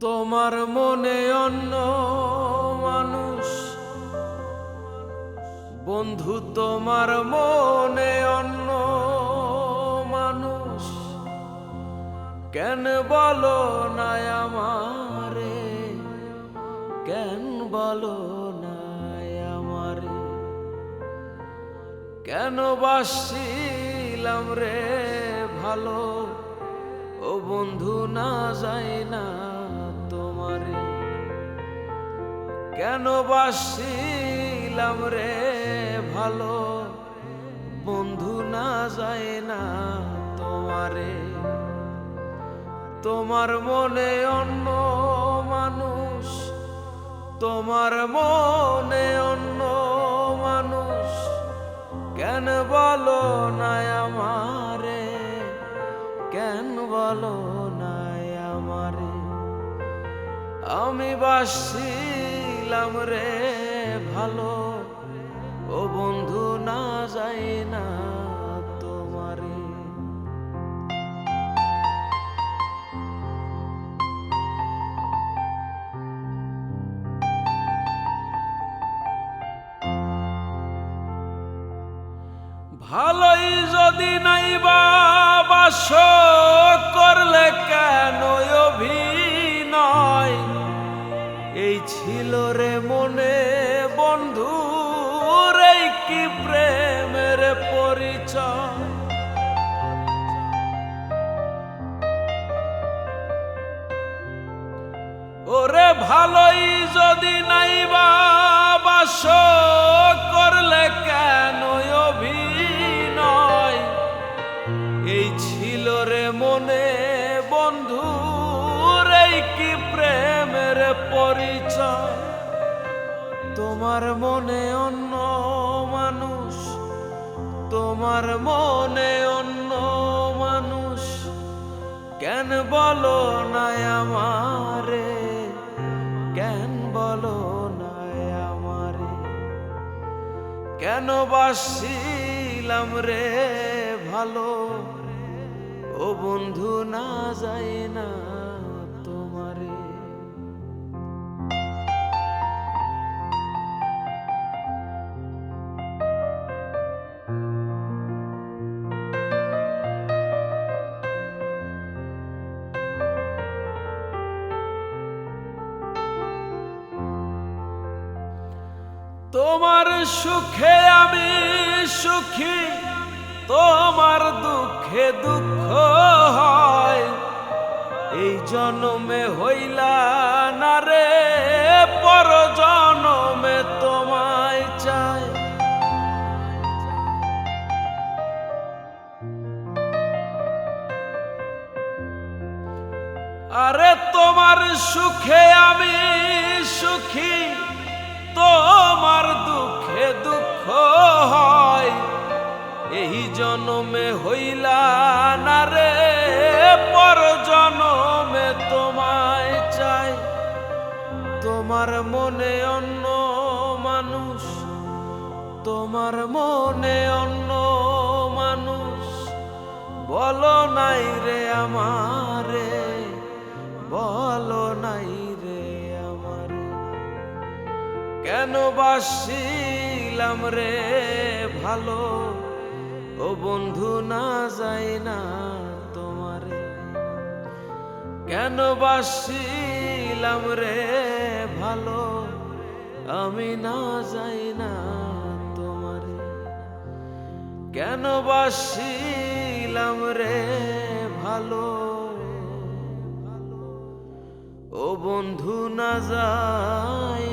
তোমার মনে অন্য মানুষ। বন্ধু, তোমার মনে অন্য মানুষ। কেন বলো না আমারে? কেন বলো কেন বাসছিলাম রে ভালো? ও বন্ধু, না যায় না তোমারে কেন বাসছিলাম রে ভালো? বন্ধু না যায় না তোমারে। তোমার মনে অন্য মানুষ। তোমার মনে অন্য মানুষ। কেন বলো না আমারে? কেন বলো আমি বাসছিলাম রে ভালো। ও বন্ধু, না যাই না ভালোই যদি নাই বাস করলে কেন অভিনয়? এই ছিল রে মনে বন্ধু রে কি প্রেমের পরিচয়? ওরে ভালোই যদি নাই বাস, করলে কেন অভিনয়? এই ছিল রে মনে বন্ধু রে কি পরিচয়। তোমার মনে অন্য মানুষ, তোমার মনে অন্য মানুষ। কেন বলো না আমারে, কেন বলো না আমারে? কেন বাসছিলাম রে ভালো? ও বন্ধু, না যায় না তোমার সুখে আমি সুখী, তোমার দুঃখে দুঃখ হয়। এই জন্মে হইলা না রে পর জন্মে তোমায় চাই। আরে তোমার সুখে আমি সুখী তোমার দুঃখে দুঃখ হয়। এই জনমে হইলা না রে, পর জনমে তোমায় চাই। তোমার মনে অন্য মানুষ, তোমার মনে অন্য মানুষ। বলো নাই রে আমারে কেন বাসিলাম রে ভালো? ও বন্ধু, না যাই না তোমারে। কেন বাসিলাম রে ভালো? আমি না যাই না তোমারে। কেন বাসিলাম রে ভালো? ও বন্ধু, না যায়